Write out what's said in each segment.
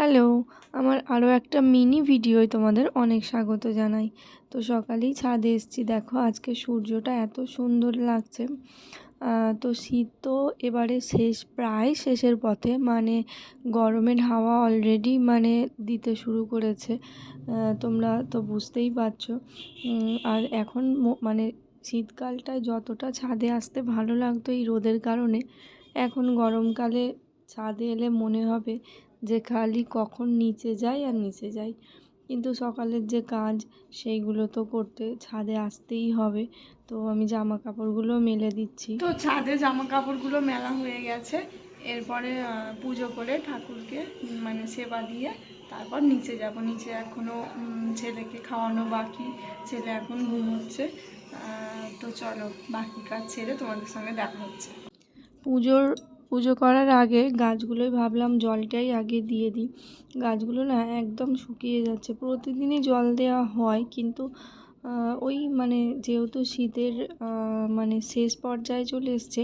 Hello, আমার আরও একটা মিনি ভিডিওয় তোমাদের অনেক স্বাগত জানাই। তো সকালেই ছাদে এসেছি, দেখো আজকে সূর্যটা এত সুন্দর লাগছে। তো শীত তো এবারে শেষ, প্রায় শেষের পথে মানে গরমের হাওয়া অলরেডি মানে দিতে শুরু করেছে। তোমরা তো বুঝতেই পারছ। আর এখন মানে শীতকালটায় যতটা ছাদে আসতে ভালো লাগতো এই রোদের কারণে, এখন গরমকালে ছাদে এলে মনে হবে যে খালি কখন নিচে যাই আর নিচে যাই। কিন্তু সকালের যে কাজ সেইগুলো তো করতে ছাদে আসতেই হবে। তো আমি জামা কাপড়গুলো মেলে দিচ্ছি। তো ছাদে জামা কাপড়গুলো মেলা হয়ে গেছে। এরপরে পুজো করে ঠাকুরকে মানে সেবা দিয়ে তারপর নিচে যাব। নিচে এখনও ছেলেকে খাওয়ানো বাকি। ছেলে এখন ঘুমোচ্ছে। তো চলো বাকি কাজ ছেড়ে তোমাদের সঙ্গে দেখা হচ্ছে। পুজোর পুজো করার আগে গাছগুলোই ভাবলাম জলটাই আগে দিয়ে দিই। গাছগুলো না একদম শুকিয়ে যাচ্ছে। প্রতিদিনই জল দেওয়া হয় কিন্তু ওই মানে যেহেতু শীতের মানে শেষ পর্যায়ে চলে এসছে,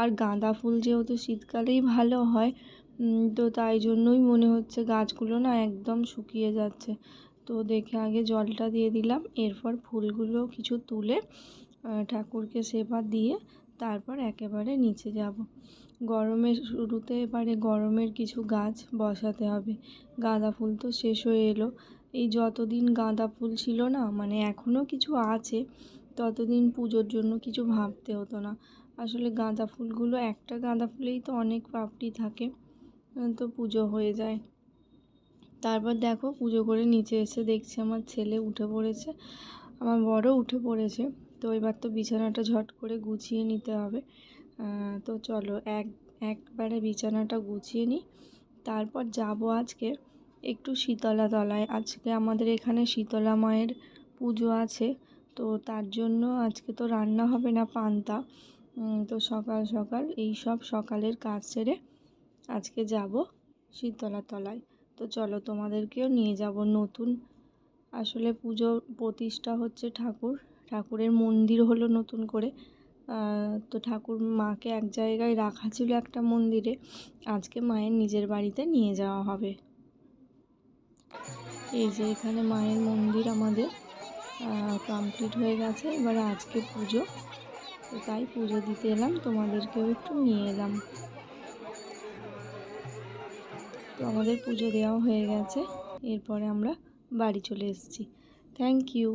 আর গাঁদা ফুল যেহেতু শীতকালেই ভালো হয় তো তাই জন্যই মনে হচ্ছে গাছগুলো না একদম শুকিয়ে যাচ্ছে। তো দেখে আগে জলটা দিয়ে দিলাম, এরপর ফুলগুলো কিছু তুলে ঠাকুরকে সেবা দিয়ে তারপর একেবারে নিচে যাব। গরমের শুরুতে এবারে গরমের কিছু গাছ বসাতে হবে। গাঁদা ফুল তো শেষ হয়ে এলো। এই যতদিন গাঁদা ফুল ছিল না মানে এখনও কিছু আছে, ততদিন পুজোর জন্য কিছু ভাবতে হতো না। আসলে গাঁদা ফুলগুলো, একটা গাঁদা ফুলেই তো অনেক পাপড়ি থাকে, তো পুজো হয়ে যায়। তারপর দেখো পুজো করে নিচে এসে দেখছি আমার ছেলে উঠে পড়েছে। আমার বড় উঠে পড়েছে। তো এবার তো বিছানাটা ঝট করে গুছিয়ে নিতে হবে। তো চলো এক, একবারে বিছানাটা গুছিয়ে নিই। তারপর যাব আজকে একটু শীতলা তলায়। আজকে আমাদের এখানে শীতলা মায়ের পুজো আছে, তো তার জন্য আজকে তো রান্না হবে না পান্তা। তো সকাল সকাল এই সব সকালের কাজ সেরে আজকে যাব শীতলা তলায়। তো চলো তোমাদেরকেও নিয়ে যাব নতুন। আসলে পুজো প্রতিষ্ঠা হচ্ছে ঠাকুর। ঠাকুরের মন্দির হলো নতুন করে। তো ঠাকুর মাকে এক জায়গায় রাখা ছিল একটা মন্দিরে। আজকে মায়ের নিজের বাড়িতে নিয়ে যাওয়া হবে। এই যে এখানে মায়ের মন্দির আমাদের কমপ্লিট হয়ে গেছে। এবার আজকে পুজো। তো তাই পুজো দিতে এলাম, তোমাদেরকেও একটু নিয়ে এলাম। তো আমাদের পুজো দেওয়া হয়ে গেছে। এরপরে আমরা বাড়ি চলে এসেছি। Thank you